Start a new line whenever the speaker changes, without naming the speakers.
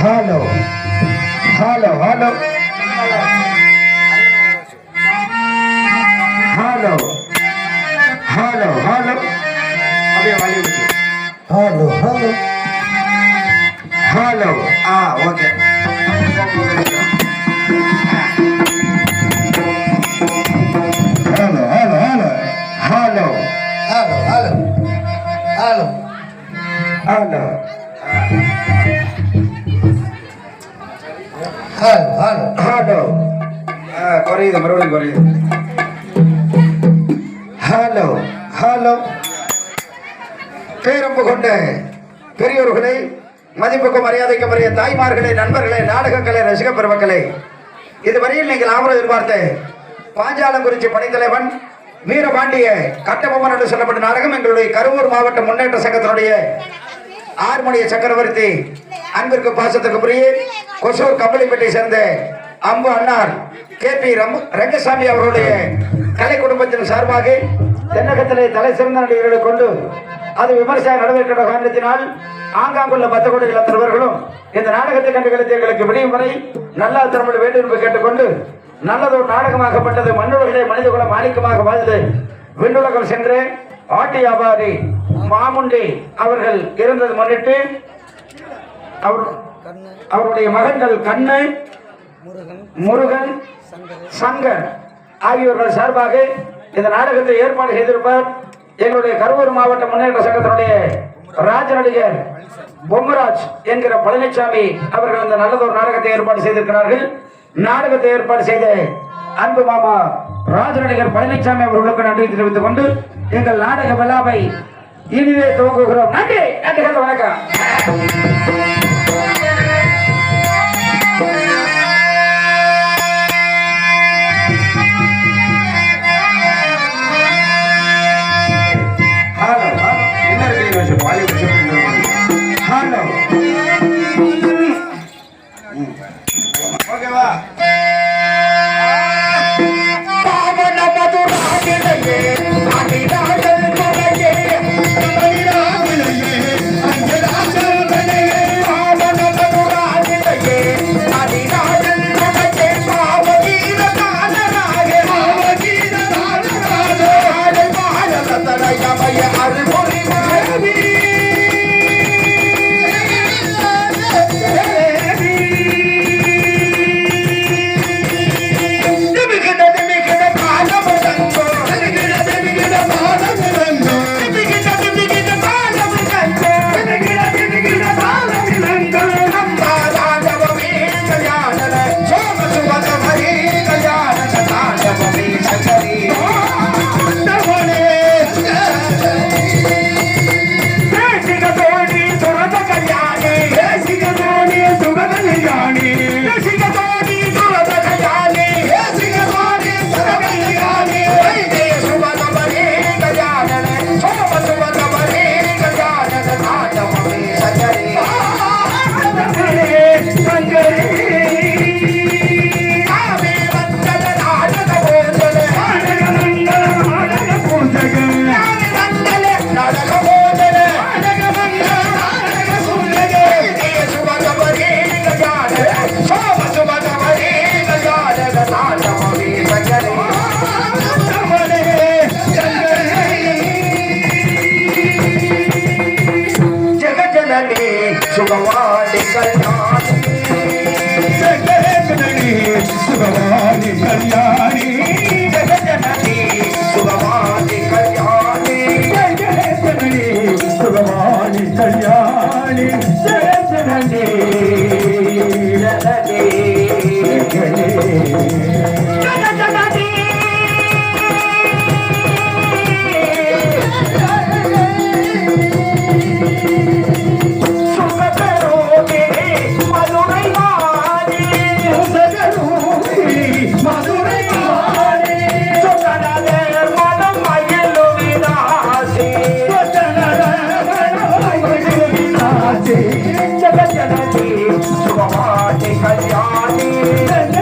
Hello hello hello hello hello hello அப்படியே வாங்கி விட்டு
ஹலோ ஹலோ
ஹலோ ஆ okay
hello hello hello
hello
hello hello hello
hello ஆ, குறையுது மறுபடியும் குறையுது ஹலோ ஹலோ பேரம்பு கொண்ட பெரியோர்களே மதிப்புக்கும் மரியாதைக்கும் உரிய தாய்மார்களே நண்பர்களே நாடகங்களே ரசிக பெருமக்களே இதுவரையில் நீங்கள் ஆமரம் எதிர்பார்த்த பாஞ்சாலங்குறிச்சி படைத்தலைவன் வீரபாண்டிய கட்டபொம்மன் என்று சொல்லப்பட்ட நாடகம் எங்களுடைய கரூர் மாவட்ட முன்னேற்ற சங்கத்தினுடைய ஆறுமணிய சக்கரவர்த்தி அன்பிற்கு பாசத்துக்கு புரிய கொசூர் கம்பளிப்பேட்டை சேர்ந்த அம்பு அண்ணார் கே பி ரம் ரங்கசாமி அவர்களுடைய கலை குடும்பத்தின் சார்பாக தென்னகத்திலே தலை சிறந்த நடிகர்களை கொண்டு அது விமர்சனம் நடந்திருக்கிற காரணத்தினால் ஆங்காங்குள்ள பத்து கோடி இளத்தவர்களும் இந்த நாடகத்தை கண்டு கழித்து எங்களுக்கு விடியும் வரை நல்லா திறமையில் வேண்டும் என்று கேட்டுக்கொண்டு நல்லதொரு நாடகமாகப்பட்டது மண்ணுலகிலே மனித குல மாணிக்கமாக வாழ்ந்து விண்ணுலகம் சென்று ஆட்டி வியாபாரி மாமுண்டி அவர்கள் இருந்தது முன்னிட்டு அவர் அவருடைய மகன்கள் கண்ணு முருகன் சங்கர் ஆகியோர்கள் சார்பாக இந்த நாடகத்தை ஏற்பாடு செய்திருப்பார் எங்களுடைய கரூர் மாவட்ட முன்னேற்ற சங்கத்தினுடைய ராஜ நடிகர் பொம்மராஜ் என்கிற பழனிசாமி அவர்கள் இந்த நல்லதொரு நாடகத்தை ஏற்பாடு செய்திருக்கிறார்கள். நாடகத்தை ஏற்பாடு செய்த அன்பு மாமா ராஜ நடிகர் பழனிசாமி அவர்களுக்கு நன்றி தெரிவித்துக் கொண்டு எங்கள் நாடக விழாவை இனிதே துவங்குகிறோம். நன்றி நன்றிகள் வணக்கம். భగవాని కళ్యాణి జగజనని భగవాని కళ్యాణి జగజనని భగవాని కళ్యాణి జగజనని భగవాని కళ్యాణి జగజనని జగజనని कल्याणी कल्याणी